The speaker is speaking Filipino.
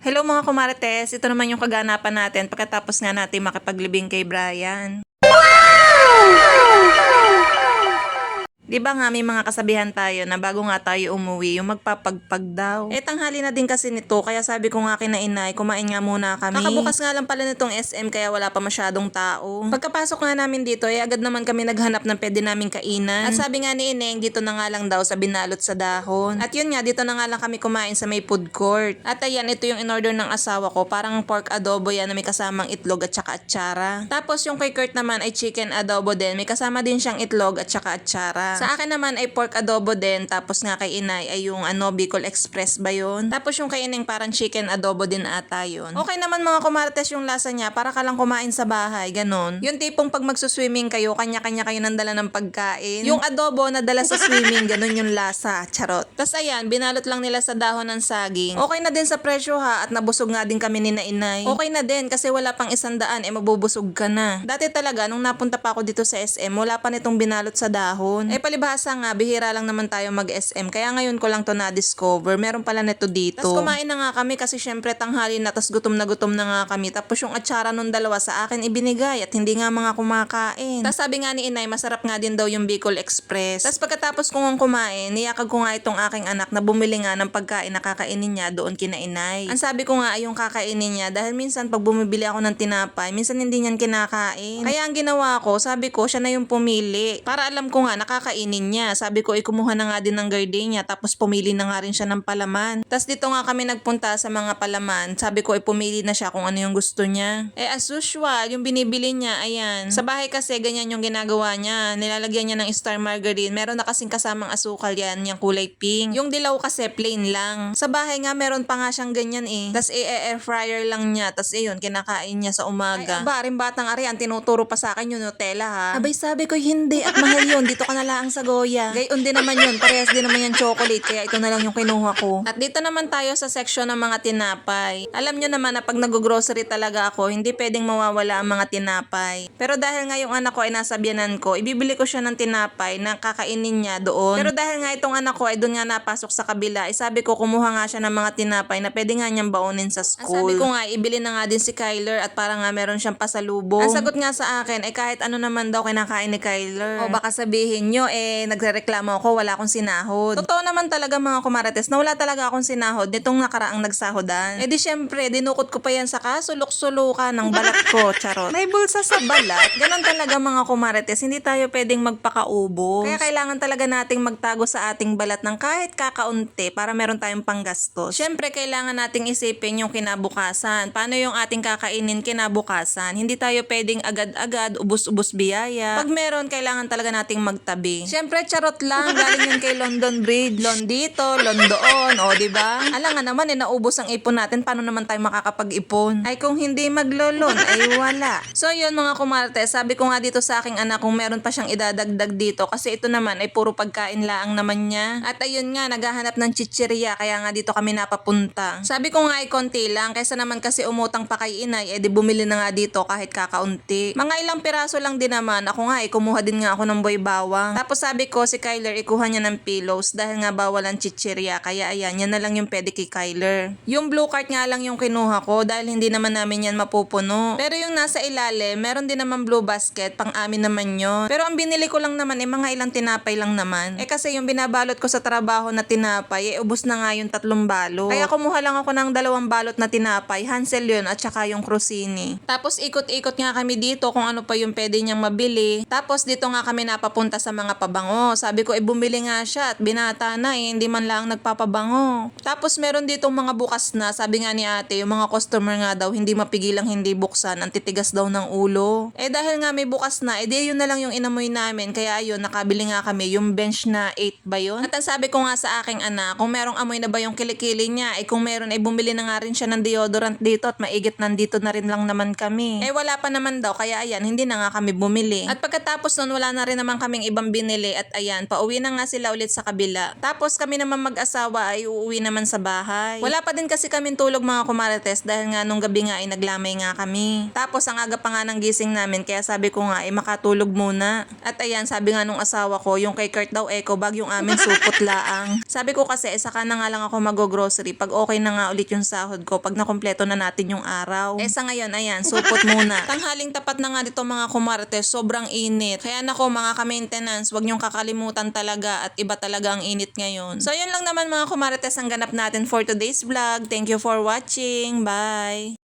Hello mga kumarites, ito naman yung kaganapan natin pagkatapos nga natin makipaglibing kay Brian. Di ba nga may mga kasabihan tayo na bago nga tayo umuwi, yung magpapagpag daw. Eh tanghali na din kasi nito, kaya sabi ko nga kina inay, kumain nga muna kami. Kakabukas nga lang pala nitong SM kaya wala pa masyadong tao. Pagkapasok nga namin dito, eh agad naman kami naghanap ng pwede naming kainan. At sabi nga ni Ineng, dito na nga lang daw sa binalot sa dahon. At yun nga, dito na nga lang kami kumain sa may food court. At ayan, ito yung in-order ng asawa ko, parang pork adobo yan na may kasamang itlog at saka atsara. Tapos yung kay Kurt naman ay chicken adobo din, may kasama din siyang itlog at saka atsara. Sa akin naman ay pork adobo din, tapos nga kay Inay ay yung ano, Bicol Express ba yun? Tapos yung kay Ineng parang chicken adobo din ata yun. Okay naman mga kumartes yung lasa niya, para ka lang kumain sa bahay, ganon. Yung tipong pag magsuswimming kayo, kanya-kanya kayo nang dala ng pagkain. Yung adobo na dala sa swimming, ganon yung lasa, charot. Tapos ayan, binalot lang nila sa dahon ng saging. Okay na din sa presyo ha, at nabusog nga din kami ni na Inay. Okay na din, kasi wala pang isang daan, eh mabubusog ka na. Dati talaga, nung napunta pa ako dito sa SM, wala pa nitong binalot sa dahon. Eh palibhasa nga, bihira lang naman tayo mag-SM, kaya ngayon ko lang to na-discover. Meron pala nito dito. Tapos kumain na nga kami kasi syempre tanghali na, tapos gutom na gutom na nga kami. Tapos yung atsara nung dalawa sa akin ibinigay at hindi nga mga kumakain. Tapos sabi nga ni Inay, masarap nga din daw yung Bicol Express. Tapos pagkatapos kong kumain, niyakag ko nga itong aking anak na bumili nga ng pagkain na kakainin niya doon kina Inay. Ang sabi ko nga ay yung kakainin niya dahil minsan pag bumibili ako ng tinapay, minsan hindi niyan kinakain. Kaya ang ginawa ko, sabi ko siya na yung pumili. Para alam ko nga nakakainin niya. Sabi ko, ikumuha na nga din ng gardenia tapos pumili na nga rin siya ng palaman. Tapos dito nga kami nagpunta sa mga palaman. Sabi ko, ipumili na siya kung ano yung gusto niya. Eh as usual, yung binibili niya, ayan. Sa bahay kasi ganyan yung ginagawa niya. Nilalagyan niya ng star margarine. Meron na kasing kasamang asukal yan, yung kulay pink. Yung dilaw kasi plain lang. Sa bahay nga meron pa nga siyang ganyan eh. Tapos i-air fryer lang niya. Tapos ayun, kinakain niya sa umaga. Ay, aba, rin batang ari, ang tinuturo pa sa akin yung Nutella ha. Abay sabi ko, hindi at mahal yun. Dito ka na lang sa Goya. Gayon din naman yun. Parehas din naman yung chocolate. Kaya ito na lang yung kinuha ko. At dito naman tayo sa section ng mga tinapay. Alam nyo naman na pag nag-grocery talaga ako, hindi pwedeng mawawala ang mga tinapay. Pero dahil nga yung anak ko ay nasa biyanan ko, ibibili ko siya ng tinapay na kakainin niya doon. Pero dahil nga itong anak ko ay doon nga napasok sa kabila, ay sabi ko kumuha nga siya ng mga tinapay na pwede nga niyang baunin sa school. Ang sabi ko nga, ibili na nga din si Kyler at para nga meron siyang pasalubong. Ang sagot nga sa akin ay kahit ano naman daw kinakain ni Kyler. O baka sabihin nyo, eh, nagrereklamo ako, wala akong sinahod. Totoo naman talaga mga kumarates na wala talaga akong sinahod nitong nakaraang nagsahodan. Eh di syempre, dinukot ko pa yan sa kasulok-sulukan ng balat ko, charot. May bulsa sa balat. Ganon talaga mga kumarates, hindi tayo pwedeng magpakaubos. Kaya kailangan talaga nating magtago sa ating balat ng kahit kakaunti para meron tayong panggastos. Syempre, kailangan nating isipin yung kinabukasan. Paano yung ating kakainin kinabukasan? Hindi tayo pwedeng agad-agad, ubus-ubus biyaya. Pag meron, kailangan talaga nating magtabi. Syempre, charot lang. Galing yan kay London Bridge. Lon dito, Lon doon. O, di ba? Alam nga naman, eh, naubos ang ipon natin. Paano naman tayo makakapag-ipon? Ay, kung hindi maglolon, ay wala. So, yun mga kumarte. Sabi ko nga dito sa aking anak kung meron pa siyang idadagdag dito. Kasi ito naman ay puro pagkain laang naman niya. At ayun nga, naghahanap ng chichirya. Kaya nga dito kami napapunta. Sabi ko nga ay konti lang. Kaysa naman kasi umutang pa kay inay, edi bumili na nga dito kahit kakaunti. Mga ilang piraso lang din naman. Ako nga, eh, kumuha din nga ako ng boy bawang. Tapos sabi ko si Kyler, ikuha niya ng pillows dahil nga bawal ang chichirya. Kaya ayan, yan na lang yung pwede kay Kyler. Yung blue cart nga lang yung kinuha ko dahil hindi naman namin yan mapupuno. Pero yung nasa ilalim, meron din naman blue basket, pang amin naman yon. Pero ang binili ko lang naman, eh mga ilang tinapay lang naman. Eh kasi yung binabalot ko sa trabaho na tinapay, eh ubos na nga yung tatlong balot. Kaya kumuha lang ako ng dalawang balot na tinapay, Hansel yun at saka yung Crosini. Tapos ikot-ikot nga kami dito kung ano pa yung pwede niyang mabili. Tapos dito nga kami napapunta sa mga pabango. Sabi ko, eh bumili nga siya at binata na eh, hindi man lang nagpapabango. Tapos meron dito mga bukas na, sabi nga ni ate, yung mga customer nga daw hindi mapigilang hindi buksan, ang titigas daw ng ulo. Eh dahil nga may bukas na, eh di yun na lang yung inamoy namin. Kaya ayun, nakabili nga kami yung bench na 8 ba yun? At ang sabi ko nga sa aking anak, kung merong amoy na ba yung kilikili niya, eh kung meron, eh bumili na nga rin siya ng deodorant dito at maigit nandito na rin lang naman kami. Eh wala pa naman daw, kaya ayan, hindi na nga kami bumili. At pagkatapos nun, wala na rin naman kaming ibang binili binili at ayan, pauwi na nga sila ulit sa kabila. Tapos kami naman mag-asawa ay uuwi naman sa bahay. Wala pa din kasi kaming tulog mga kumarites dahil nga nung gabi nga ay naglamay nga kami. Tapos ang aga pa nga ng gising namin kaya sabi ko nga ay makatulog muna. At ayan, sabi nga nung asawa ko, yung kay Kurt daw eco bag yung amin supot laang. Sabi ko kasi, eh, saka na nga lang ako mag-grocery pag okay na nga ulit yung sahod ko, pag nakompleto na natin yung araw. Eh sa ngayon, ayan, supot muna. Tanghaling tapat na nga dito mga kumarites, sobrang init. Kaya nako mga ka-maintenance, wag niyong kakalimutan talaga at iba talaga ang init ngayon. So yun lang naman mga kumarites ang ganap natin for today's vlog. Thank you for watching. Bye!